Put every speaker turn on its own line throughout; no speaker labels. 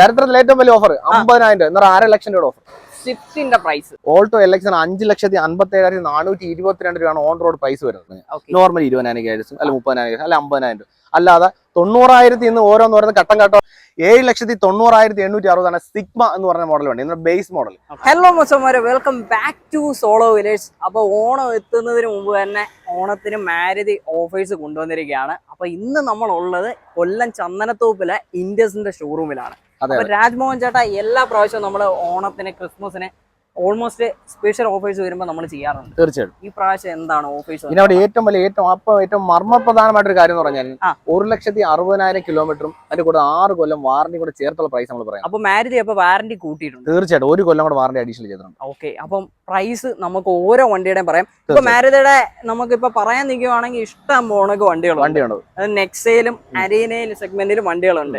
ചരിത്രത്തിൽ ഏറ്റവും വലിയ ഓഫർ അമ്പതിനായിരം രൂപ. എന്നാൽ അര ലക്ഷം രൂപ ഓഫർ
സ്വിഫ്റ്റിന്റെ പ്രൈസ്
ഓൾട്ടോ എൽ എക്സിന് അഞ്ച് ലക്ഷത്തി അമ്പത്തി ഏഴായിരത്തി നാനൂറ്റി ഇരുപത്തിരണ്ട് രൂപയാണ് ഓൺ റോഡ് പ്രൈസ് വരുന്നത്. നോർമൽ ഇരുപതിനായിരം കേസ് അല്ല മുപ്പതിനായിരം അല്ല അമ്പതിനായിരം രൂപ. അല്ലാതെ തൊണ്ണൂറായിരത്തി ഇന്ന് ഓരോന്ന് ഓരോന്ന് ഘട്ടം ഘട്ടം ഏഴ് ലക്ഷത്തി തൊണ്ണൂറായിരത്തി എണ്ണൂറ്റി അറുപതാണ് സിഗ്മ എന്ന് പറഞ്ഞ മോഡൽ വണ്ടി. ഇന്ന് base model
hello മൊസമാരെ welcome back to solo village അപ്പോൾ ഓണം എത്തുന്നതിന് മുമ്പ് തന്നെ ഓണത്തിന് മാരുതി ഓഫേഴ്സ് കൊണ്ടുവന്നിരിക്കുകയാണ്. അപ്പോൾ ഇന്ന് നമ്മൾ ഉള്ളത് കൊല്ലം ചന്ദനത്തോപ്പിലെ ഇൻഡസിന്റെ ഷോറൂമിലാണ് അപ്പൊ രാജ്മോഹൻ ചേട്ടാ എല്ലാ പ്രാവശ്യവും നമ്മൾ ഓണത്തിന് ക്രിസ്മസിന് ഓൾമോസ്റ്റ് സ്പെഷ്യൽ ഓഫേഴ്സ് വരുമ്പോൾ നമ്മൾ ചെയ്യാറുണ്ട്.
തീർച്ചയായിട്ടും.
ഈ പ്രാവശ്യം എന്താണ് ഓഫേഴ്സ്
ഇനി അവിടെ ഏറ്റവും വലിയ ഏറ്റവും അപ്പൊ ഏറ്റവും മർമ്മപ്രധാനമായിട്ടൊരു കാര്യം എന്ന് പറഞ്ഞാൽ. ഒരു ലക്ഷത്തി അറുപതിനായിരം കിലോമീറ്ററും അതിന്റെ കൂടെ ആറ് കൊല്ലം വാറണ്ടി കൂടെ ചേർത്തുള്ള പ്രൈസ് നമ്മൾ പറയാം
അപ്പൊ മാരുതി അപ്പൊ വാറന്റി കൂട്ടിയിട്ടുണ്ട്.
തീർച്ചയായിട്ടും. ഒരു കൊല്ലം കൂടെ വാറണ്ടി അഡീഷണൽ ചെയ്തിട്ടുണ്ട്.
ഓക്കെ അപ്പം പ്രൈസ് നമുക്ക് ഓരോ വണ്ടിയുടെയും പറയാം. ഇപ്പൊ. മാരുതിയുടെ നമുക്ക് ഇപ്പൊ പറയാൻ നിൽക്കുവാണെങ്കിൽ ഇഷ്ടം പോണക്ക് വണ്ടികൾ
വണ്ടിയുണ്ട്
നെക്സയിലും അരീനയിലും സെഗ്മെന്റിലും വണ്ടികളുണ്ട്.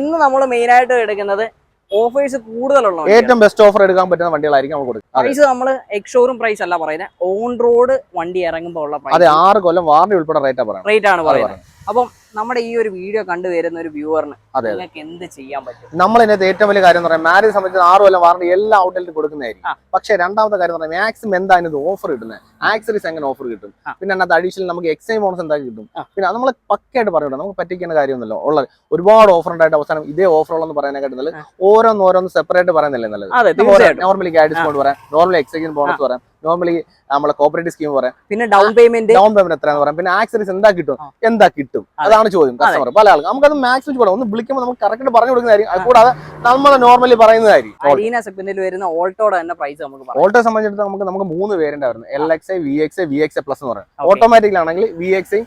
ഇന്ന് നമ്മൾ മെയിൻ ആയിട്ട് എടുക്കുന്നത് ഓഫേഴ്സ് കൂടുതലുള്ള.
ഏറ്റവും ബെസ്റ്റ് ഓഫർ എടുക്കാൻ പറ്റുന്ന വണ്ടികളായിരിക്കും നമ്മൾ കൊടുക്കുക
പ്രൈസ് നമ്മൾ എക്സോറും പ്രൈസ് അല്ല പറയുന്നത് ഓൺ റോഡ് വണ്ടി ഇറങ്ങുമ്പോൾ ഉള്ള
അതെ ആറ് കൊല്ലം വാറണ്ടി ഉൾപ്പെടെ റേറ്റാണ് പറയുന്നത്.
റേറ്റ് ആണ് പറയുന്നത്. അപ്പം നമ്മുടെ ഈ ഒരു വീഡിയോ കണ്ടുവരുന്ന ഒരു വ്യൂവറിന്. നിങ്ങൾക്ക് എന്ത് ചെയ്യാൻ പറ്റും?
നമ്മൾ ഇതിനകത്ത് ഏറ്റവും വലിയ കാര്യം എന്ന് പറയാം മാരേജ് സംബന്ധിച്ച് ആറ് കൊല്ലം വാറണ്ടി എല്ലാ ഔട്ട്ലെറ്റ് കൊടുക്കുന്നതായിരിക്കും. പക്ഷെ രണ്ടാമത്തെ കാര്യം എന്ന് പറയാം മാക്സിമം എന്താ ഇത് ഓഫർ കിട്ടുന്നത്? ആക്സറീസ് എങ്ങനെ ഓഫർ കിട്ടും? പിന്നെ അതിനകത്ത് അഡീഷണൽ നമുക്ക് എക്സൈം ബോണസ് എന്താ കിട്ടും? പിന്നെ അത് നമ്മൾ പക്കയായിട്ട് പറയണ്ട നമുക്ക് പറ്റിക്കേണ്ട കാര്യമൊന്നുമല്ലോ. ഉള്ളത് ഒരുപാട് ഓഫർ ഉണ്ടായിട്ട് അവസാനം ഇതേ ഓഫർ ഉള്ളതെന്ന് പറയാനായിട്ട് നല്ലത്
ആ.
ഓരോന്ന് ഓരോന്ന് സെപ്പറേറ്റ് പറയുന്നില്ലേ നല്ലത്? നോർമലി ക്യാ ഡിസ്കൗണ്ട് പറയാം നോർമലി എക്സൈസ് ബോണസ് പറയാം. നോർമലി നമ്മളെ കോപ്പറേറ്റീവ് സ്കീം പറയാം.
പിന്നെ ഡൗൺ പേയ്മെന്റ്
ഡൗൺ പേയ്മെന്റ് എത്രയാന്ന് പറയാം. പിന്നെ ആക്സറീസ് എന്താ കിട്ടും? എന്താ കിട്ടും?
അതെ.
അതാണ് ചോദ്യം കസ്റ്റമർ പല ആൾക്കും അത് മാക്സിമം കൂടെ ഒന്ന് വിളിക്കുമ്പോൾ നമുക്ക് കറക്റ്റ് പറഞ്ഞു കൊടുക്കുന്നതായിരിക്കും കൂടാതെ നമ്മൾ നോർമലി പറയുന്നതായിരിക്കും.
അരീന സെഗ്മെന്റിൽ വരുന്ന ഓൾട്ടോടെ തന്നെ പ്രൈസ് നമുക്ക്
ഓൾട്ടോ സംബന്ധിച്ചിടത്തോളം നമുക്ക് നമുക്ക് മൂന്ന് വേരിയന്റ് വരുന്നത് L X I V X V X plus എന്ന് പറയുന്നത്. ഓട്ടോമാറ്റിക്കലാണെങ്കിൽ V X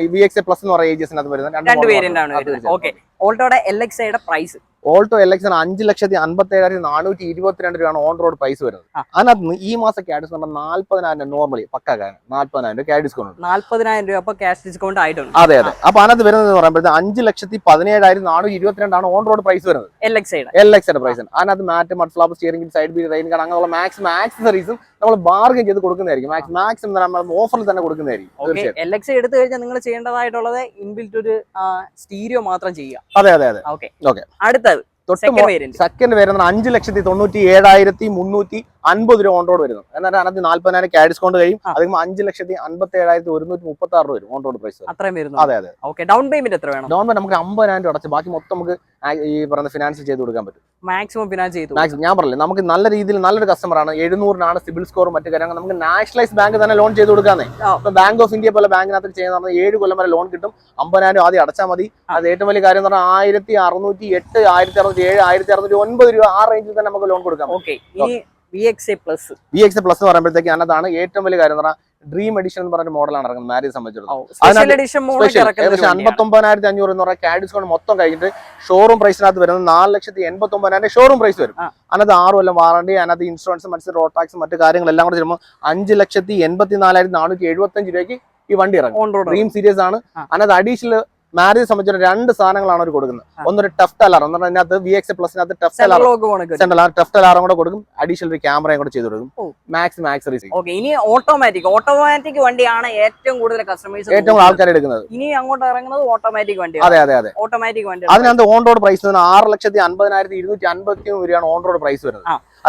I V X A plus എന്ന് പറയുന്ന ഏജസിനകത്ത് വരുന്നത്
രണ്ട് വേരിയന്റ് ആണ്. ഓക്കെ ഓൾട്ടോടെ എൽ എക്സ് ഐയുടെ പ്രൈസ്
ഓൾട്ടോ എൽ എക്സ് അഞ്ച് ലക്ഷത്തി അമ്പത്തി ഏഴായിരത്തി നാനൂറ്റി ഇരുപത്തിരണ്ട് രൂപയാണ് ഓൺ റോഡ് പ്രൈസ് വരുന്നത്. അതിനകത്ത് നിന്ന് ഈ മാസം ക്യാഷ് ഡിസ്കൗണ്ട് നാല്പതിനായിരം നോർമലി പക്കാ നാല്പതിനായിരം രൂപ ക്യാഷ് ഡിസ്കൗണ്ട്
നാല്പതിനായിരം രൂപ അപ്പൊ ക്യാഷ് ഡിസ്കൗണ്ട് ആയിട്ടുണ്ട്.
അതെ അതെ. അപ്പൊ അതിനകത്ത് വരുന്നത് പറയുമ്പോൾ അഞ്ച് ലക്ഷത്തി പതിനേഴായിരത്തി നാനൂറ്റി ഇരുപത്തിരണ്ടാണ് ഓൺ റോഡ് പ്രൈസ് വരുന്നത്.
എൽ എക്സ്
എൽ ആണ്. പ്രൈസ് അതിനകത്ത് mat mud flap steering side B rain guard അങ്ങനെയുള്ള മാക്സിമം ആക്സസറീസും നമ്മൾ ബാർഗൻ ചെയ്ത് കൊടുക്കുന്നതായിരിക്കും. മാക്സ് മാക്സിമം നമ്മൾ ഓഫറിൽ തന്നെ കൊടുക്കുന്നതായിരിക്കും.
എൽ എക്സ് എടുത്തു കഴിഞ്ഞാൽ നിങ്ങൾ ചെയ്യേണ്ടതായിട്ടുള്ളത് ഇൻബിൽറ്റ് ഒരു സ്റ്റീരിയോ മാത്രം ചെയ്യുക.
അതെ അതെ അതെ.
ഓക്കെ. അടുത്തത്
തൊട്ട്
സെക്കൻഡ് വേരിയന്റ്
സെക്കൻഡ് വേരിയന്റ് അഞ്ച് ലക്ഷത്തി തൊണ്ണൂറ്റി ഏഴായിരത്തി മുന്നൂറ്റി അൻപത് രൂപ ഓൺ റോഡ് വരുന്നത് എന്നാൽ അതിനകത്ത് നാല്പതിനായിരം ക്യാഷ് ഡിസ്കൗണ്ട് കഴിയും. അതിന് അഞ്ച് ലക്ഷത്തി അമ്പത്തി ഏഴായിരത്തി ഒരുന്നൂറ്റി മുപ്പത്തി ആറ് രൂപ വരും ഓൺ റോഡ് പ്രൈസ്
അത്രയും വരുന്നു
അതെ അതെ.
ഓക്കെ ഡൗൺ പേയ്മെന്റ് എത്ര വേണം?
ഡൗൺ നമുക്ക് അമ്പതിനായിരം രൂപ അടച്ച്. ബാക്കി മൊത്തം നമുക്ക് ഈ പറയുന്ന ഫിനാൻസ് ചെയ്ത് കൊടുക്കാൻ പറ്റും.
മാക്സിമം ഫിനാൻസ് ചെയ്തു
മാക്സിമം ഞാൻ പറഞ്ഞില്ല നമുക്ക് നല്ല രീതിയിൽ നല്ലൊരു കസ്റ്റമർ ആണ്. എഴുന്നൂറിനാണ് സിബിൽ സ്കോറും മറ്റു കാര്യങ്ങൾ. നമുക്ക് നാഷണലൈസ് ബാങ്ക് തന്നെ ലോൺ ചെയ്ത് കൊടുക്കാന്നേ. ഇപ്പൊ ബാങ്ക് ഓഫ് ഇന്ത്യ പോലെ ബാങ്കിനകത്ത് ചെയ്യുന്ന പറഞ്ഞാൽ ഏഴ് കൊല്ലം വരെ ലോൺ കിട്ടും. അമ്പതിനായിരം ആദ്യം അടച്ചാൽ മതി. അത് ഏറ്റവും വലിയ കാര്യം എന്ന് പറഞ്ഞാൽ ആയിരത്തി അറുന്നൂറ്റി എട്ട് ആയിരത്തി അറുന്നൂറ്റി ഏഴ് ആയിരത്തി അറുന്നൂറ്റി ഒൻപത് രൂപ ആ റേഞ്ചിൽ തന്നെ നമുക്ക് ലോൺ കൊടുക്കാം.
Okay V X A plus
V X plus എന്ന് പറയുമ്പോഴത്തേക്ക് അതിനകത്താണ് ഏറ്റവും വലിയ കാര്യം എന്ന് പറഞ്ഞാൽ ഡ്രീം എഡിഷൻ എന്ന് പറഞ്ഞ മോഡലാണ് ഇറങ്ങുന്നത് മാരിയെ സംബന്ധിച്ചിടത്തോളം. ഏകദേശം അൻപത്തി ഒമ്പതിനായിരത്തി അഞ്ഞൂറ് എന്ന് പറഞ്ഞാൽ ക്യാ ഡിസ്കൗണ്ട് മൊത്തം കഴിഞ്ഞിട്ട് ഷോറൂം പ്രൈസിനകത്ത് വരുന്നത് നാല് ലക്ഷത്തി എൺപത്തി ഒമ്പതിനായിരം ഷോറൂം പ്രൈസ് വരും. അതിനകത്ത് ആറ് കൊല്ലം വാറണ്ടി അതിനകത്ത് ഇൻഷുറൻസ് മറ്റു റോഡ് ടാക്സ് മറ്റു കാര്യങ്ങളെല്ലാം കൂടെ ചെയ്യുമ്പോൾ അഞ്ച് ലക്ഷത്തി എൺപത്തി നാലായിരത്തി നാനൂറ്റി എഴുപത്തി അഞ്ച് രൂപയ്ക്ക് ഈ വണ്ടി ഇറങ്ങും. ഡ്രീം സീരീസ് ആണ്. അതിനകത്ത് അഡീഷണൽ മാരേജ് സംബന്ധിച്ച രണ്ട് സാധനങ്ങളാണ് അവർ കൊടുക്കുന്നത്. ഒന്നൊരു ടഫ്റ്റ് അലാറം. എന്ന് പറഞ്ഞാൽ അതിനകത്ത് വി എക്സ് പ്ലസിനകത്ത്
ലോഗ് പോണക്ക്
സെൻട്രൽ ടഫ്റ്റ് അലാറം കൂടെ കൊടുക്കും. അഡീഷണൽ ഒരു ക്യാമറയും കൂടെ ചെയ്ത് കൊടുക്കും. ആക്സറീസ്
ഓക്കെ ഇനി ഓട്ടോമാറ്റിക് ഓട്ടോമാറ്റിക് വണ്ടിയാണ് ഏറ്റവും കൂടുതൽ കസ്റ്റമേഴ്സ്
ഏറ്റവും കൂടുതൽ ആൾക്കാർ എടുക്കുന്നത്.
ഇനി അങ്ങോട്ട് ഇറങ്ങുന്നത് ഓട്ടോമാറ്റിക് വണ്ടി
അതെ അതെ അതെ.
ഓട്ടോമാറ്റിക് വണ്ടി
അതിനകത്ത് ഓൺ റോഡ് പ്രൈസ് ആറ് ലക്ഷത്തി അൻപതിനായിരത്തി ഇരുന്നൂറ്റി അൻപത്തി രൂപയാണ് ഓൺ റോഡ് പ്രൈസ് വരുന്നത്.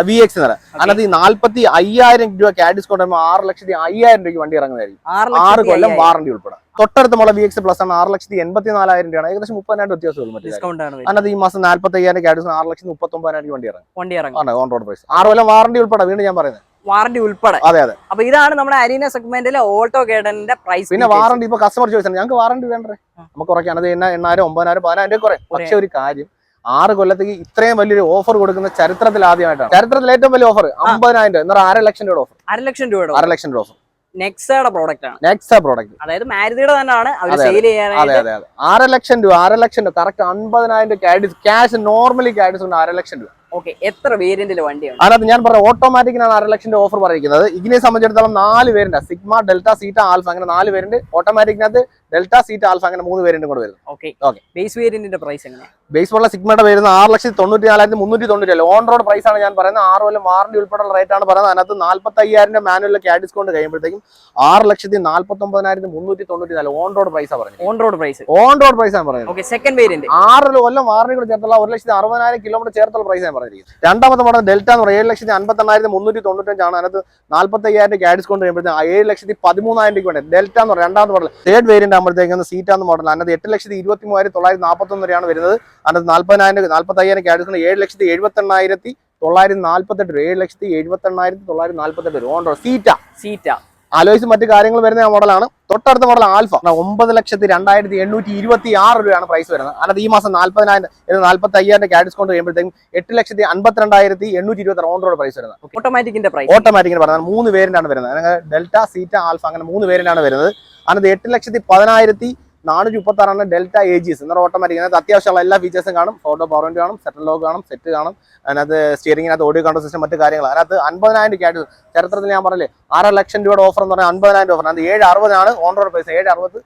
വി എക്സ് എന്ന് പറയാം അതിനകത്ത് ഈ നാല്പത്തി അയ്യായിരം രൂപ ക്യാഷ് ഡിസ്കൗണ്ട് ആകുമ്പോൾ ആറ് ലക്ഷത്തി അയ്യായിരം രൂപയ്ക്ക് വണ്ടി ഇറങ്ങുന്നതായിരിക്കും. ആറ് കൊല്ലം വാറണ്ടി ഉൾപ്പെടെ. തൊട്ടടുത്തുള്ള വി എക്സ് പ്ലസ് ആണ് ആറ് ലക്ഷത്തി എൺപത്തി നാലായിരം രൂപയാണ്. ഏകദേശം മുപ്പതിനായിരം വ്യത്യാസമുള്ളൂ കാര്യം.
ഡിസ്കൗണ്ട് ആണ്
അതിനകത്ത് ഈ മാസം നാല്പത്തി അയ്യായിരം ക്യാ ആറ് ലക്ഷത്തി മുപ്പത്തി ഒമ്പതിനായിരം വണ്ടി ഇറങ്ങും.
വണ്ടി ഇറങ്ങും.
ഓൺ റോഡ് പ്രൈസ് ആറ് കൊല്ലം വാറണ്ടി ഉൾപ്പെടെ വീണ്ടും ഞാൻ പറയുന്നത്.
വാറണ്ടി ഉൾപ്പെടെ.
അതെ അതെ.
അപ്പൊ ഇതാണ് നമ്മുടെ അരീന സെഗ്മെന്റിലെ ഓട്ടോ കേഡന്റെ പ്രൈസ്
പിന്നെ വാറണ്ടി ഇപ്പൊ കസ്റ്റമർ ചോദിച്ചാൽ ഞങ്ങൾക്ക് വാറണ്ടി വേണ്ടേ? നമുക്ക് കുറയ്ക്കാം അത് എണ്ണ എണ്ണായിരം ഒമ്പതിനായിരം പതിനായിരം കുറെ. പക്ഷെ ഒരു കാര്യം ആറ് കൊല്ലത്തേക്ക് ഇത്രയും വലിയൊരു ഓഫർ കൊടുക്കുന്ന ചരിത്രത്തിൽ ആദ്യമായിട്ടാണ്. ചരിത്രത്തിൽ ഏറ്റവും വലിയ ഓഫർ അമ്പതിനായിരം രൂപ എന്നാൽ അര ലക്ഷം രൂപയുടെ ഓഫർ
അര ലക്ഷം രൂപയുടെ
അര ലക്ഷം രൂപ ഓഫർ
നെക്സയുടെ പ്രോഡക്റ്റ് ആണ്.
നെക്സ പ്രോഡക്റ്റ്
അതായത് മാരുതിയുടെ തന്നെയാണ്. അവർ സെയിൽ ചെയ്യാനായിട്ട്
അതെ അതെ അര ലക്ഷം രൂപ അര ലക്ഷം രൂപ. കറക്റ്റ് അൻപതിനായിരം രൂപ ക്യാഡിസ് ക്യാഷ് നോർമലി ക്യാഡിസ് ഉണ്ട് അര ലക്ഷം രൂപ.
ഓക്കെ എത്ര വേരിയന്റിൽ വണ്ടിയാണ്
അതിനകത്ത് ഞാൻ പറഞ്ഞ ഓട്ടോമാറ്റിക്കിനാണ് അര ലക്ഷം രൂപ ഓഫർ പറയുന്നത് ഇതിനെ സംബന്ധിച്ചിടത്തോളം നാല് പേരുണ്ട് സിഗ്മ ഡെൽറ്റ സീറ്റ ആൽഫ അങ്ങനെ നാല് പേരുണ്ട് ഓട്ടോമാറ്റിക്കിനകത്ത് ഡെൽറ്റ സീറ്റ് ആൽഫ അങ്ങനെ മൂന്ന് വേരിയന്റും കൂടെ വരുന്നത്
ഓക്കെ
ഓക്കെ
ബേസ് വേരിയന്റിന്റെ പ്രൈസ് എങ്ങനെ?
ബേസ് ഉള്ള സിഗ്മയുടെ വരുന്നത് ആറ് ലക്ഷത്തി തൊണ്ണൂറ്റി നാലായിരത്തി മുന്നൂറ്റി തൊണ്ണൂറ്റി അല്ല ഓൺ റോഡ് പ്രൈസ് ആണ് ഞാൻ പറയുന്നത്. ആറ് കൊല്ലം വാറണ്ടി ഉൾപ്പെടെയുള്ള റേറ്റ് ആണ് പറയുന്നത്. അതിനകത്ത് നാൽപ്പത്തി അയ്യായിരം മാനുവലിൽ ക്യാഡ് ഡിസ്കൗണ്ട് കഴിയുമ്പോഴത്തേക്കും ആറ് ലക്ഷത്തി നാൽപ്പത്തി ഒമ്പതിനായിരത്തി മുന്നൂറ്റി തൊണ്ണൂറ്റി നാല് ഓൺ റോഡ് പ്രൈസാണ് പറയുന്നത്
on road price
on road price ആണ് പറയുന്നത്.
ഓക്കെ സെക്കൻഡ് വേരിയന്റ്
ആറ് കൊല്ലം വാറണ്ടി കൂടെ ചേർത്തുള്ള ഒരു ലക്ഷത്തി അറുപതിനായിരം കിലോമീറ്റർ ചേർത്തുള്ള പ്രൈസ് ഞാൻ പറഞ്ഞിരിക്കുന്നത് രണ്ടാമത്തെ മോഡൽ ഡെൽറ്റ എന്ന് പറയുന്നത് ഏഴ് ലക്ഷത്തി അൻപത്തെണ്ണായിരത്തി മുന്നൂറ്റി തൊണ്ണൂറ്റഞ്ചാണ് അതിനകത്ത് നാൽപ്പത്തി അയ്യായിരം ക്യാഡ് ഡിസ്കൗണ്ട് കഴിയുമ്പോഴത്തേക്കും ഏഴ് ലക്ഷത്തി പതിമൂന്നായിരം രൂപ ഡെൽറ്റ എന്ന് പറയുന്നത് രണ്ടാമത്തെ മോഡൽ തേർഡ് വേരിയന്റ് ആകുമ്പോഴത്തേക്കും സീറ്റാന്ന് മോഡൽ അതിനകത്ത് എട്ട് ലക്ഷത്തി ഇരുപത്തി മൂവായിരത്തി തൊള്ളായിരത്തി നാൽപ്പത്തൊന്ന് വരെയാണ് വരുന്നത്. അതിനകത്ത് നാൽപ്പതിനായിരം നാൽപ്പത്തി അയ്യായിരം ക്യാ ഡിസ്കൗണ്ട് ഏഴ് ലക്ഷത്തി എഴുപത്തെണ്ണായിരത്തി തൊള്ളായിരത്തി നാൽപ്പത്തെട്ട് ഏഴ് ലക്ഷത്തി എഴുപത്തെണ്ണായിരത്തി തൊള്ളായിരത്തി നാൽപ്പത്തെട്ട് രൂപ സീറ്റ.
സീറ്റ.
ആലോചിച്ച് മറ്റു കാര്യങ്ങൾ വരുന്ന മോഡലാണ്. തൊട്ടടുത്ത മോഡൽ ആൽഫ. ഒമ്പത് ലക്ഷത്തി രണ്ടായിരത്തി എണ്ണൂറ്റി ഇരുപത്തി ആറ് രൂപയാണ് പ്രൈസ് വരുന്നത്. അല്ലാതെ ഈ മാസം നാൽപ്പതിനായിരം നാൽപ്പത്തി അയ്യായിരം ക്യാഡ് ഡിസ്കൗണ്ട് കഴിയുമ്പോഴത്തേക്കും എട്ട് ലക്ഷത്തി അൻപത്തിരണ്ടായിരത്തി എണ്ണൂറ്റി ഇരുപത്തി ഓൺ റോഡ് പ്രൈസ് വരുന്നത്.
ഓട്ടോമാറ്റിക്കിന്റെ പ്രൈസ്
ഓട്ടോമാറ്റിക്കിന് പറഞ്ഞാൽ മൂന്ന് വേരിയന്റാണ് വരുന്നത്. ഡെൽറ്റ സീറ്റ ആൽഫ അങ്ങനെ മൂന്ന് പേരിലാണ് വരുന്നത്. അതിനകത്ത് എട്ട് ലക്ഷത്തി പതിനായിരത്തി നാനൂറ്റി മുപ്പത്തി ആറാണ് ഡെൽറ്റ എ ജിസ് എന്നാൽ ഓട്ടോമാറ്റിക് അതിനകത്ത് അത്യാവശ്യമുള്ള എല്ലാ ഫീച്ചേഴ്സും കാണും. ഫോട്ടോ പവർ വിൻഡോ കാണും സെറ്റൽ ലോക്ക് കാണും സെറ്റ് കാണും. അതിനകത്ത് സ്റ്റിയറിംഗിനകത്ത് ഓഡിയോ കൺട്രോൾ സിസ്റ്റം മറ്റു കാര്യങ്ങൾ അതിനകത്ത് അൻപതിനായിരം രൂപയായിട്ട് ചരിത്രത്തിൽ ഞാൻ പറഞ്ഞില്ലേ ആറ് ലക്ഷം രൂപയുടെ ഓഫർ എന്ന് പറഞ്ഞാൽ അൻപതിനായിരം ഓഫർ അത് ഏഴ് അറുപതാണ് ഓൺ റോഡ് പ്രൈസ് ഏഴ് അറുപത്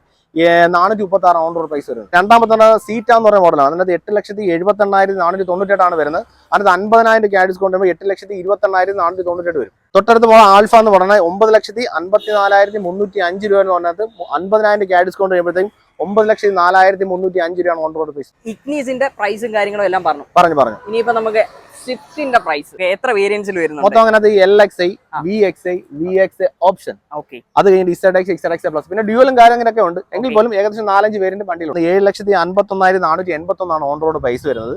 നാനൂറ്റി മുപ്പത്തി ആറ് ഓൺ റോഡ് പ്രൈസ് വരുന്നത്. രണ്ടാമത്തെ സീറ്റ എന്ന് പറയുന്ന മോഡലാണ് അതിനകത്ത് എട്ട് ലക്ഷത്തി എഴുപത്തി എണ്ണായിരത്തി നാനൂറ്റി തൊണ്ണൂറ്റെട്ടാണ് വരുന്നത്. അതിനകത്ത് അൻപതിനായിരം ക്യാഷ് ഡിസ്കൗണ്ട് വരുമ്പോൾ എട്ട് ലക്ഷത്തി ഇരുപത്തി എണ്ണായിരത്തി നാനൂറ്റി തൊണ്ണൂറ്റെട്ട് വരും. തൊട്ടടുത്ത് മോഡൽ ആൽഫ എന്ന് പറഞ്ഞാൽ ഒമ്പത് ലക്ഷത്തി അൻപത്തി നാലായിരത്തി മുന്നൂറ്റി അഞ്ച് രൂപ എന്ന് പറഞ്ഞത് അൻപതിനായിരം ക്യാഷ് ഡിസ്കൗണ്ട് കഴിയുമ്പോഴത്തേക്കും ഒമ്പത് ലക്ഷത്തി നാലായിരത്തി മുന്നൂറ്റി അഞ്ച് രൂപയാണ് ഓൺ റോഡ് പ്രൈസ്
ഇഗ്നീസിന്റെ പ്രൈസും കാര്യങ്ങളും എല്ലാം പറഞ്ഞു.
പറഞ്ഞു പറഞ്ഞു.
ഇനിയിപ്പോ നമുക്ക് സ്വിഫ്റ്റിന്റെ പ്രൈസ് എത്ര വേരിയൻസിൽ വരുന്നു
മൊത്തം അങ്ങനെ L X I V X I V X option
okay.
അത് കഴിഞ്ഞ് Z X Z X plus പിന്നെ ഡ്യൂലും കാര്യങ്ങളൊക്കെ ഉണ്ട്. എങ്കിൽ. പോലും ഏകദേശം നാലഞ്ച് പേരിന്റെ വണ്ടിയിലുണ്ട് ഏഴ് ലക്ഷത്തി അൻപത്തി ഒന്നായിരത്തി നാനൂറ്റി എൺപത്തി ഒന്നാണ് ഓൺ റോഡ് പ്രൈസ് വരുന്നത്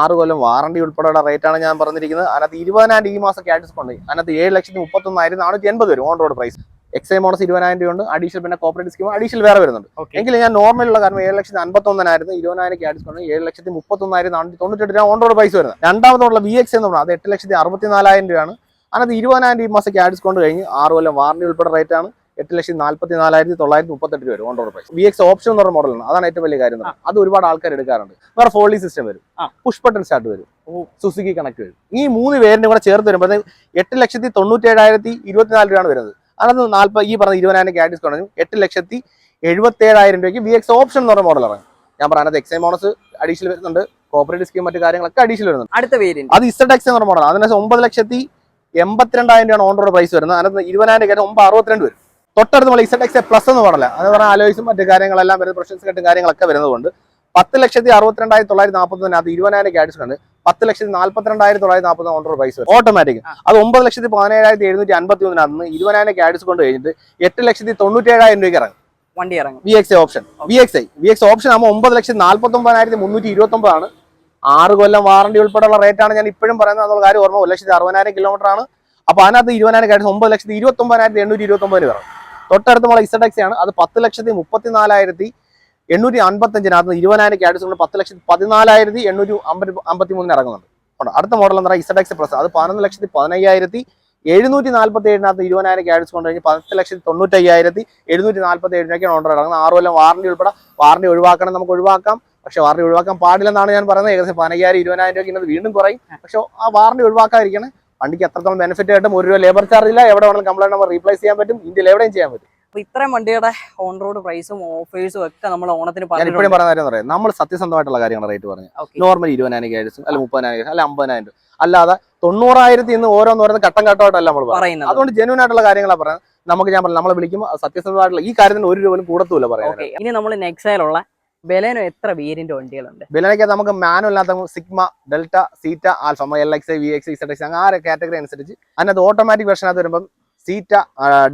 ആറ് കൊല്ലം വാറണ്ടി ഉൾപ്പെടെയുള്ള റേറ്റ് ആണ് ഞാൻ പറഞ്ഞിരിക്കുന്നത്. അതിനകത്ത് ഇരുപതിനായിരം ഈ മാസം ക്യാഷ് ഡിസ്കൗണ്ട് അതിനകത്ത് ഏഴ് ലക്ഷത്തി മുപ്പത്തൊന്നായിരത്തി നാനൂറ്റി എൺപത് വരും ഓൺ റോഡ് പ്രൈസ് എക്സ് മോണസ് മോഡസ് ഇരുപതിനായിരം രൂപ ഉണ്ട് അഡീഷണൽ പിന്നെ കോപ്പറേറ്റ് സ്കീം അഡീഷണൽ വേറെ വരുന്നുണ്ട്.
എങ്കിൽ
എങ്കിലും ഞാൻ നോർമൽ ഉള്ള കാരണം ഏഴ് ലക്ഷത്തി അൻപത്തി ഒന്നായിരത്തി ഇരുപതിനായിരം ഡിസ്കൗണ്ട് ഏഴ് ലക്ഷത്തി മുപ്പത്തി ഒന്നായിരത്തി നാനൂറ്റി തൊണ്ണൂറ്റി രൂപ ഓൺറോഡ് പൈസ വരുന്നത്. രണ്ടാമതുള്ള വി എക്സ് എന്ന് പറഞ്ഞാൽ അത് എട്ട് ലക്ഷത്തി അറുപത്തി നാലായിരം രൂപയാണ്. അതിനകത്ത് ഇരുപതിനായിരം രൂപ മാസം ക്യാഡിസ്കൗണ്ട് കഴിഞ്ഞ് ആറ് കൊല്ലം വാറണ്ടി ഉൾപ്പെടെ റേറ്റ് ആണ്. എട്ട് ലക്ഷത്തി നാൽപ്പത്തി നാലായിരത്തി തൊള്ളായിരത്തി മുപ്പത്തെട്ട് രൂപ on road on road price V X option എന്ന് പറഞ്ഞ മോഡലാണ് അതാണ് ഏറ്റവും വലിയ കാര്യം അത് ഒരുപാട് ആൾക്കാർ എടുക്കാറുണ്ട്. വേറെ ഫോളി സിസ്റ്റം വരും. പുഷ് ബട്ടൺ സ്റ്റാർട്ട് വരും. സുസുക്കി കണക്ട് വരും. ഈ മൂന്ന് പേരിനും കൂടെ ചേർത്ത് വരുമ്പോൾ എട്ട് ലക്ഷത്തി തൊണ്ണൂറ്റി ഏഴായിരത്തി ഇരുപത്തിനാല് രൂപയാണ് വരുന്നത്. അതിനകത്ത് നാൽപ്പത് ഈ പറഞ്ഞ ഇരുപതിനായിരം ക്യാഷ് ഡിസ്കൗണ്ട് എട്ട് ലക്ഷത്തി എഴുപത്തി ഏഴായിരം രൂപയ്ക്ക് വി എക്സ് ഓപ്ഷൻ എന്ന് പറഞ്ഞ മോഡൽ ഇറങ്ങും ഞാൻ പറഞ്ഞ അതിനകത്ത് എക്സൈ മോണസ് അഡീഷണൽ വരുന്നുണ്ട്. കോപ്പറേറ്റീവ് സ്കീം മറ്റു കാര്യങ്ങളൊക്കെ അഡീഷണൽ വരുന്നുണ്ട്.
അടുത്ത വേരിയന്റ്
അത് ഇസഡ് എക്സ് എന്ന് പറഞ്ഞ മോഡൽ അതിനകത്ത് ഒമ്പത് ലക്ഷത്തി എൺപത്തിരണ്ടായിരം രൂപയാണ് ഓൺ റോഡ് പ്രൈസ് വരുന്നത്. അതിനകത്ത് ഇരുപതിനായിരം കാര്യം ഒമ്പത് അറുപത്തിരണ്ട് വരും. തൊട്ടടുത്ത് നമ്മൾ ഇസഡ് എക്സ് പ്ലസ് എന്ന് പറഞ്ഞില്ല അത് പറഞ്ഞാൽ ആലോചിച്ചും മറ്റു കാര്യങ്ങളെല്ലാം വരുന്നത് പ്രൊഷൻസ് കെട്ടും കാര്യങ്ങളൊക്കെ വരുന്നതുകൊണ്ട് പത്ത് ലക്ഷത്തി അറുപത്തിരണ്ടായിരത്തി തൊള്ളായിരത്തി നാൽപ്പത്തൊന്നിനകത്ത് ഇരുപതിനായിരം ക്യാഡ്സ് ഉണ്ട് പത്ത് ലക്ഷത്തി നാല്പത്തിരണ്ടായിരത്തി തൊള്ളായിരത്തി നാൽപ്പത്തി ഓൺ പൈസ വരും ഓട്ടോമാറ്റിക് അത് ഒമ്പത് ലക്ഷത്തി പതിനേഴായിരത്തി എഴുന്നൂറ്റി അൻപത്തി ഒന്നിനകത്ത് ഇരുപതിനായിരം ക്യാഡ്സ് കൊണ്ട് കഴിഞ്ഞിട്ട് എട്ട് ലക്ഷത്തി തൊണ്ണൂറ്റി ഏഴായിരം രൂപയ്ക്ക് ഇറങ്ങും.
വണ്ടി ഇറങ്ങും.
V X option V X I V X option ആകുമ്പോൾ ഒമ്പത് ലക്ഷത്തി നാൽപ്പത്തി ഒമ്പതിനായിരത്തി മുന്നൂറ്റി ഇരുപത്തി ഒമ്പതാണ് ആറ് കൊല്ലം വാറണ്ടി ഉൾപ്പെടെയുള്ള റേറ്റ് ആണ് ഞാൻ ഇപ്പോഴും പറയുന്നത്. എന്നുള്ള കാര്യം ഓർമ്മ. ഒരു ലക്ഷത്തി അറുപതിനായിരം കിലോമീറ്റർ ആണ്. അപ്പൊ അതിനകത്ത് ഇരുപതിനായിരം ക്യാഡ്സ് ഒമ്പത് ലക്ഷത്തി ഇരുപത്തി ഒമ്പതിനായിരത്തി എണ്ണൂറ്റി ഇരുപത്തി ഒമ്പതിന് വരും. തൊട്ടടുത്ത് നമ്മളെ ആണ്. അത് പത്ത് ലക്ഷത്തി മുപ്പത്തി നാലായിരത്തി എണ്ണൂറ്റി അൻപത്തഞ്ചിനകത്ത് ഇരുപതിനായിരം ക്യാഡ്സ് കൊണ്ട് പത്ത് ലക്ഷത്തി പതിനാലായിരത്തി എണ്ണൂറ്റി അമ്പത്തി അമ്പത്തി മൂന്നിന് ഇറങ്ങുന്നുണ്ട്. അടുത്ത മോഡൽ എന്ന് ഇസഡ് ഇസഡക്സ് പ്ലസ് അത് പതിനൊന്ന് ലക്ഷത്തി പതിനയ്യായിരത്തി എഴുന്നൂറ്റി നാൽപ്പത്തി ഏഴിനകത്ത് ഇരുപതിനായിരം ക്യാഡ്സ് കൊണ്ട് കഴിഞ്ഞ് പത്ത് ലക്ഷത്തി തൊണ്ണൂറ്റി അയ്യായിരത്തി എഴുന്നൂറ്റി നാൽപ്പത്തി ഏഴിനൊക്കെയാണ് ഓർഡർ ഇറങ്ങുന്നത് ആറ് കൊല്ലം വാറണ്ടി ഉൾപ്പെടെ വാറണ്ടി ഒഴിവാക്കണം നമുക്ക് ഒഴിവാക്കാം. പക്ഷെ വാറണ്ടി ഒഴിവാക്കാൻ പാടില്ലെന്നാണ് ഞാൻ പറയുന്നത്. ഏകദേശം പതിനയ്യായിരം ഇരുപതിനായിരം രൂപയ്ക്ക് ഇന്നത് വീണ്ടും കുറയും. പക്ഷെ ആ വാറണ്ടി ഒഴിവാക്കാതിരിക്കണം. വണ്ടിക്ക് എത്രത്തോളം ബെനിഫിറ്റ് ആയിട്ടും ഒരു രൂപ ലേബർ ചാർജ് ഇല്ല. എവിടെ വേണമെങ്കിലും കംപ്ലൈന്റ് നമ്മൾ റീപ്ലേസ് ചെയ്യാൻ പറ്റും. ഇന്ത്യയിൽ എവിടെയും ചെയ്യാൻ പറ്റും.
അപ്പൊ ഇത്രയും വണ്ടിയുടെ ഓൺ റോഡ് പ്രൈസും ഓഫേഴ്സും ഒക്കെ നമ്മൾ ഓണത്തിന്
പറഞ്ഞു ഇപ്പോഴും കാര്യം പറയാം? നമ്മൾ സത്യസന്ധമായിട്ടുള്ള കാര്യങ്ങൾ റേറ്റ് പറഞ്ഞു. നോർമൽ ഇരുപതിനായിരം ക്യാഡ്സും അല്ല മുപ്പതിനായിരം അല്ല അമ്പതിനായിരം രൂപ. അല്ലാതെ തൊണ്ണൂറായിരത്തി ഇന്ന് ഓരോന്ന് പറയുന്നത് ഘട്ടം ഘട്ടമായിട്ടല്ല നമ്മൾ പറയുന്നത്. അതുകൊണ്ട് ജെന്യൂൻ ആയിട്ടുള്ള കാര്യങ്ങളാണ് പറയുന്നത്. നമുക്ക് ഞാൻ പറഞ്ഞു നമ്മളെ വിളിക്കുമ്പോൾ സത്യസന്ധമായിട്ടുള്ള ഈ കാര്യത്തിന് ഒരു രൂപ പോലും കൂടത്തൂല
പറയാം ഇനി നമ്മൾ നെക്സയിലുള്ള ബലേനോ എത്ര വേരിയന്റ് വണ്ടികളുണ്ട്?
വിലനൊക്കെ നമുക്ക് മാനുവൽ അല്ലാത്ത Sigma Delta Zeta Alpha L X V X അങ്ങനെ ആ കാറ്റഗറി അനുസരിച്ച് അതിനകത്ത് ഓട്ടോമാറ്റിക് വെർഷനകത്ത് വരുമ്പം സീറ്റ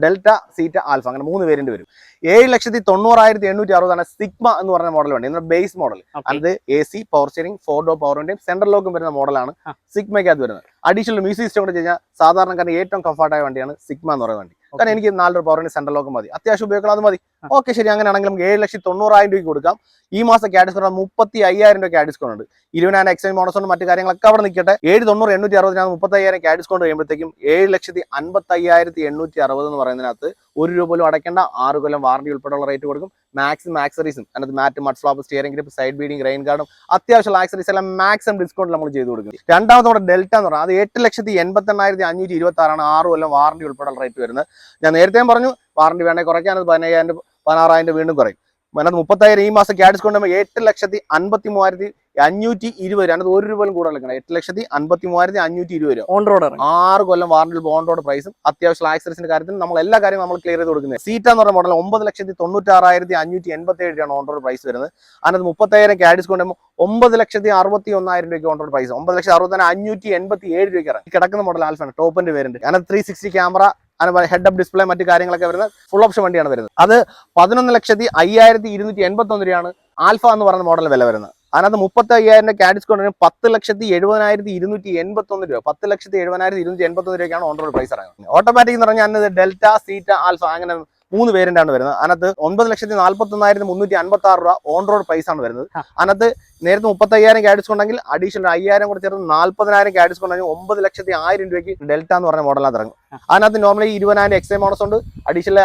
ഡെൽറ്റ സീറ്റ ആൽഫ അങ്ങനെ മൂന്ന് വേരിയന്റ് വരും. ഏഴ് ലക്ഷത്തി തൊണ്ണൂറായിരത്തി എണ്ണൂറ്റി അറുപതാണ് സിഗ്മ എന്ന് പറഞ്ഞ മോഡൽ വണ്ടി ഇന്ന് ബേസ് മോഡൽ. അത് A C power steering four door power വിൻഡോയും central ലോക്കും വരുന്ന മോഡലാണ്. സിഗ്മയ്ക്കകത്ത് വരുന്നത്. അഡീഷണൽ മ്യൂസിക് സിസ്റ്റം കൂടെ കഴിഞ്ഞാൽ സാധാരണക്കാരന് ഏറ്റവും കംഫർട്ടായ വണ്ടിയാണ് സിഗ്മ എന്ന് പറയുന്ന വണ്ടി. കാരണം എനിക്ക് നാല് രൂപ വിൻഡ് സെൻട്രൽ ലോക്ക് മതി. അത്യാവശ്യം ഉപയോഗിക്കണം അത് മതി. ഓക്കെ ശരി. അങ്ങനെയാണെങ്കിൽ നമുക്ക് ഏഴ് ലക്ഷത്തി തൊണ്ണൂറായിരം രൂപയ്ക്ക് കൊടുക്കാം. ഈ മാസം ക്യാഡിസ്കൗണ്ട് മുപ്പത്തി അയ്യായിരം രൂപ ക്യാഡിസ്കൗണ്ട് ഉണ്ട്. ഇരുപതിനായിരം എക്സ്ചേഞ്ച് മോണസോണ്ട് മറ്റു കാര്യങ്ങളൊക്കെ അവിടെ നിൽക്കട്ടെ. ഏഴ് തൊണ്ണൂറ് എണ്ണൂറ്റി അറുപതിനകത്ത് മുപ്പത്തി അയ്യായിരം ക്യാഡിസ്കൗണ്ട് കഴിയുമ്പോഴത്തേക്കും ഏഴ് ലക്ഷത്തി അൻപത്തി അയ്യായിരത്തി എണ്ണൂറ്റി അറുപത് എന്ന് പറയുന്നതിനകത്ത് ഒരു രൂപ പോലും അടയ്ക്കേണ്ട. ആറ് കൊല്ലം വാറണ്ടി ഉൾപ്പെടെയുള്ള റേറ്റ് കൊടുക്കും. മാക്സിമം ആക്സറീസും അതിനകത്ത് mat mud flop steering grip side beading rain ഗാർഡും അത്യാവശ്യമുള്ള ആക്സറീസ് എല്ലാം മാക്സിമം ഡിസ്കൗണ്ട് നമ്മൾ ചെയ്ത് കൊടുക്കും. രണ്ടാമത്തെ നമ്മുടെ ഡെൽറ്റ എന്ന് പറഞ്ഞാൽ അത് എട്ട് ലക്ഷത്തി എൺപത്തി എണ്ണായിരത്തി അഞ്ഞൂറ്റി ഇരുപത്തി ആറാണ് ആറ് കൊല്ലം വാറണ്ടി ഉൾപ്പെടെയുള്ള റേറ്റ് വരുന്നത്. ഞാൻ നേരത്തെയും പറഞ്ഞു വാറണ്ടി വേണേൽ കുറയ്ക്കാൻ അത് പതിനയ്യായിരം പതിനാറായിരം രൂപ വീണ്ടും കുറയും. അതിനകത്ത് മുപ്പത്തായിരം ഈ മാസം ക്യാഷ് ഡിസ്കൗണ്ട് ആകുമ്പോൾ എട്ട് ലക്ഷത്തി അൻപത്തി മൂവായിരത്തി അഞ്ഞൂറ്റി ഇരുപത് രൂപ. അതിനകത്ത് ഒരു രൂപ പോലും കൂടുതൽ എടുക്കണം എട്ട് ലക്ഷത്തി അൻപത്തി മൂവായിരത്തി അഞ്ഞൂറ്റി ഇരുപത് രൂപ.
ഓൺ റോഡ്
ആറ് കൊല്ലം വാറണ്ടിൽ ഓൺ റോഡ് പ്രൈസും അത്യാവശ്യം ആക്സറീസിന്റെ കാര്യത്തിൽ നമ്മൾ എല്ലാ കാര്യവും നമ്മൾ ക്ലിയർ ചെയ്ത് കൊടുക്കുന്നത്. സീറ്റ എന്ന് പറഞ്ഞ മോഡൽ ഒമ്പത് ലക്ഷത്തി തൊണ്ണൂറ്റാറായിരത്തി അഞ്ഞൂറ്റി എൺപത്തി ഏഴ് രൂപയാണ് ഓൺ റോഡ് പ്രൈസ് വരുന്നത്. അതിനകത്ത് മുപ്പത്തായിരം ക്യാഷ് ഡിസ്കൗണ്ട് ആകുമ്പോൾ ഒമ്പത് ലക്ഷത്തി അറുപത്തി ഒന്നായിരം രൂപയ്ക്ക് ഓൺ റോഡ് പ്രൈസ് ഒമ്പത് ലക്ഷത്തി അറുപത്തി അഞ്ഞൂറ്റി എൺപത്തി ഏഴ് രൂപയ്ക്ക് ഇറങ്ങി. കിടക്കുന്ന മോഡൽ ആൽഫാണ് ടോപ്പിന്റെ പേരുണ്ട്. അതിനകത്ത് ത്രീ സിക്സ്റ്റി ക്യാമറ അതിന് ഹെഡ് അപ്പ് ഡിസ്പ്ലേ മറ്റു കാര്യങ്ങളൊക്കെ വരുന്ന ഫുൾ ഓപ്ഷൻ വണ്ടിയാണ് വരുന്നത്. അത് പതിനൊന്ന് ലക്ഷത്തി അയ്യായിരത്തി ഇരുന്നൂറ്റി എൺപത്തി ഒന്ന് രൂപയാണ് ആൽഫ എന്ന് പറയുന്ന മോഡൽ വില വരുന്നത്. അതിനകത്ത് മുപ്പത്തി അയ്യായിരം ക്യാ ഡിസ്കൗണ്ടിന് പത്ത് ലക്ഷത്തി എഴുപതിനായിരത്തി ഇരുന്നൂറ്റി എൺപത്തി ഒന്ന് രൂപ. പത്ത് ലക്ഷത്തി എഴുപതിനായിരത്തി ഇരുന്നൂറ്റി എൺപത്തി ഒന്ന് രൂപയ്ക്കാണ് ഓൺ റോഡ് പ്രൈസ് ഇറങ്ങുന്നത്. ഓട്ടോമാറ്റിക് എന്ന് പറഞ്ഞാൽ ഡെൽറ്റ സീറ്റ ആൽഫ അങ്ങനെ മൂന്ന് പേരിന്റാണ് വരുന്നത്. അതിനകത്ത് ഒൻപത് ലക്ഷത്തി നാൽപ്പത്തി ഒന്നായിരത്തി മുന്നൂറ്റി അൻപത്തി ആറ് രൂപ ഓൺ റോഡ് പ്രൈസ് ആണ് വരുന്നത്. അതിനകത്ത് നേരത്തെ മുപ്പത്തി അയ്യായിരം ക്യാഡ്സ് ഉണ്ടെങ്കിൽ അഡീഷണൽ അയ്യായിരം കൂടെ ചേർന്ന് നാൽപ്പതിനായിരം ക്യാഡ്സ് ഉണ്ടെങ്കിൽ ഒമ്പത് ലക്ഷത്തി ആയിരം രൂപയ്ക്ക് ഡെൽറ്റ എന്ന് പറഞ്ഞ മോഡലാണ് ഇറങ്ങും അതിനകത്ത് നോർമലി ഇരുപതിനായിരം എക്സൈ മോണസ് ഉണ്ട്. അഡീഷണൽ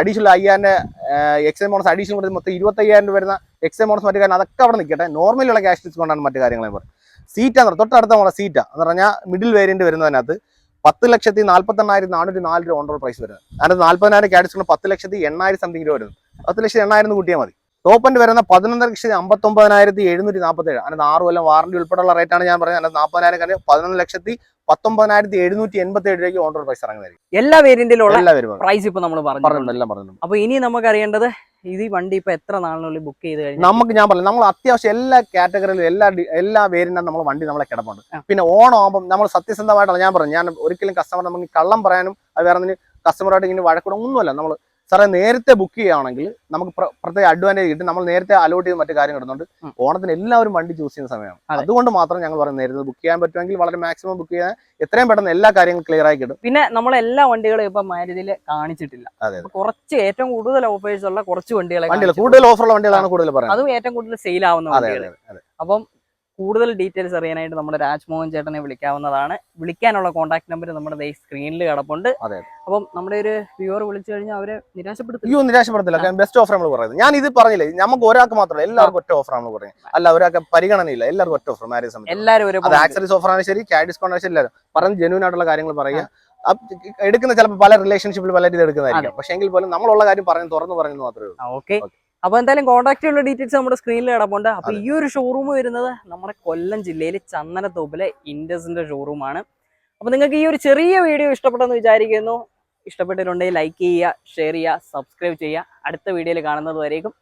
അഡീഷണൽ അയ്യായിരം എക്സൈ മോണസ് അഡീഷണൽ കൊടുത്ത് മൊത്തം ഇരുപത്തയ്യായിരം രൂപ വരുന്ന എക്സൈ മോണസ് മറ്റു കാര്യം അതൊക്കെ അവിടെ നിൽക്കട്ടെ. നോർമലുള്ള ക്യാഷ് ഡിസ്കൗണ്ടാണ് മറ്റു കാര്യങ്ങളെ സീറ്റാന്ന് തൊട്ടടുത്ത മോഡൽ സീറ്റ എന്ന് പറഞ്ഞാൽ മിഡിൽ വേരിയന്റ് വരുന്നതിനകത്ത് പത്ത് ലക്ഷത്തി നാൽപ്പത്തെണ്ണായിരത്തി നാനൂറ്റി നാല് രൂപ ഓൺറോൾ പ്രൈസ് വരുന്നത് അതിനകത്ത് നാല്പതിനായിരം ഡിസ്കൗണ്ട് പത്ത് ലക്ഷത്തി എണ്ണായിരം സംതിങ് രൂപ വരുന്നത് പത്ത് ലക്ഷത്തി എണ്ണായിരം കൂട്ടിയാൽ മതി. ടോപ്പന്റെ വരുന്ന പതിനൊന്നര ലക്ഷത്തി അമ്പത്തൊമ്പതിനായിരത്തി എഴുന്നൂറ്റി നാൽപ്പത്തേഴ് അതിനകത്ത് ആറ് കൊല്ലം വാറണ്ടി ഉൾപ്പെടെയുള്ള റേറ്റാണ് ഞാൻ പറഞ്ഞത്. അതിനകത്ത് നാൽപ്പതിനായിരം കാര്യം പതിനൊന്ന് ലക്ഷത്തി പത്തൊമ്പതിനായിരത്തി എഴുന്നൂറ്റി എൺപത്തി ഏഴ് രൂപയ്ക്ക് ഓൺ റോഡ് പ്രൈസ് ഇറങ്ങുന്നതായിരിക്കും
എല്ലാ വേരിയന്റിലുള്ള
എല്ലാവരും
പ്രൈസ് ഇപ്പൊ നമ്മൾ പറഞ്ഞു
പറഞ്ഞിട്ടുണ്ട് എല്ലാം പറഞ്ഞു
അപ്പൊ ഇനി നമുക്ക് അറിയേണ്ടത് ഇത് ഈ വണ്ടി ഇപ്പൊ എത്ര നാളിനുള്ളിൽ ബുക്ക് ചെയ്ത് കഴിഞ്ഞു
നമുക്ക് ഞാൻ പറഞ്ഞു നമ്മൾ അത്യാവശ്യം എല്ലാ കാറ്റഗറിയിലും എല്ലാ ഡി- എല്ലാ വേരിനും നമ്മൾ വണ്ടി നമ്മളെ കിടപ്പുണ്ട്.
ആ.
പിന്നെ ഓണം ആകുമ്പോൾ നമ്മൾ സത്യസന്ധമായിട്ടാണ് ഞാൻ പറഞ്ഞു ഞാൻ ഒരിക്കലും കസ്റ്റമർ നമുക്ക് കള്ളം പറയാനും അത് വേറെ കസ്റ്റമറായിട്ട് ഇങ്ങനെ വഴക്കൂടെ ഒന്നുമല്ല. നമ്മൾ സാറേ നേരത്തെ ബുക്ക് ചെയ്യുകയാണെങ്കിൽ നമുക്ക് പ്രത്യേക അഡ്വാന്റേജ് കിട്ടും. നമ്മൾ നേരത്തെ അലോട്ട് ചെയ്ത് മറ്റു കാര്യം കിട്ടുന്നുണ്ട് ഓണത്തിന് എല്ലാവരും വണ്ടി ചൂസ് ചെയ്യുന്ന സമയമാണ്. അതുകൊണ്ട് മാത്രം ഞങ്ങൾ പറയുന്നത് നേരത്തെ ബുക്ക് ചെയ്യാൻ പറ്റുമെങ്കിൽ വളരെ മാക്സിമം ബുക്ക് ചെയ്യാൻ എത്രയും പെട്ടെന്ന് എല്ലാ കാര്യങ്ങളും ക്ലിയർ ആയി കിട്ടും.
പിന്നെ നമ്മൾ എല്ലാ വണ്ടികളും ഇപ്പൊ മാരുതിയിൽ കാണിച്ചിട്ടില്ല. കുറച്ച് ഏറ്റവും കൂടുതൽ ഓഫേഴ്സ് ഉള്ള കുറച്ച് വണ്ടികളെ.
കൂടുതൽ ഓഫറുള്ള വണ്ടികളാണ് കൂടുതൽ പറയുന്നത്.
അതും ഏറ്റവും കൂടുതൽ സെയിൽ ആവുന്ന വണ്ടികൾ അപ്പം കൂടുതൽ ഡീറ്റെയിൽസ് അറിയാനായിട്ട് നമ്മുടെ രാജ്മോഹൻ ചേട്ടനെ വിളിക്കാവുന്നതാണ്. വിളിക്കാനുള്ള കോൺടാക്ട് നമ്പർ നമ്മുടെ ഈ സ്ക്രീനിൽ കിടപ്പുണ്ട്.
അതെ.
അപ്പം നമ്മുടെ ഒരു വ്യൂവർ വിളിച്ചു കഴിഞ്ഞാൽ അവരെ നിരാശപ്പെടുത്തില്ല.
അയ്യോ നിരാശപ്പെടുത്തില്ല. ബെസ്റ്റ് ഓഫർ നമ്മൾ പറയുന്നത്. ഞാൻ ഇത് പറഞ്ഞില്ലേ? നമുക്ക് ഒരാൾക്ക് മാത്രമല്ല എല്ലാവർക്കും ഒറ്റ ഓഫർ നമ്മൾ പറയുന്നത്. അല്ല ഒരാൾക്ക് പരിഗണനയില്ല. എല്ലാവർക്കും ഒറ്റ ഓഫർ മാരേജ് സമയത്ത്
എല്ലാവരും
അത് ആക്സറീസ് ഓഫർ ആണ് ശരി ക്യാഷ് ഡിസ്കൗണ്ട് ആണ് ശരി എല്ലാവരും. പറഞ്ഞ് ജെന്യൂൻ ആയിട്ടുള്ള കാര്യങ്ങൾ പറയുക. എടുക്കുന്ന ചിലപ്പോൾ പല റിലേഷൻഷിപ്പിൽ പല രീതിയിൽ എടുക്കുന്നതായിരിക്കും. പക്ഷേ എങ്കിൽ പോലും നമ്മളുള്ള കാര്യം പറഞ്ഞു തുറന്ന് പറഞ്ഞു മാത്രമേ ഉള്ളൂ.
Okay
Okay.
അപ്പൊ എന്തായാലും കോൺടാക്ട് ഉള്ള ഡീറ്റെയിൽസ് നമ്മുടെ സ്ക്രീനിൽ കിടപ്പുണ്ട് അപ്പോൾ ഈ ഒരു ഷോറൂം വരുന്നത് നമ്മുടെ കൊല്ലം ജില്ലയിലെ ചന്ദനത്തോപ്പിലെ ഇൻഡസിന്റെ ഷോറൂമാണ് അപ്പോൾ നിങ്ങൾക്ക് ഈ ഒരു ചെറിയ വീഡിയോ ഇഷ്ടപ്പെട്ടെന്ന് വിചാരിക്കുന്നു. ഇഷ്ടപ്പെട്ടിട്ടുണ്ടെങ്കിൽ ലൈക്ക് ചെയ്യുക ഷെയർ ചെയ്യുക സബ്സ്ക്രൈബ് ചെയ്യുക. അടുത്ത വീഡിയോയിൽ കാണുന്നത് വരേക്കും.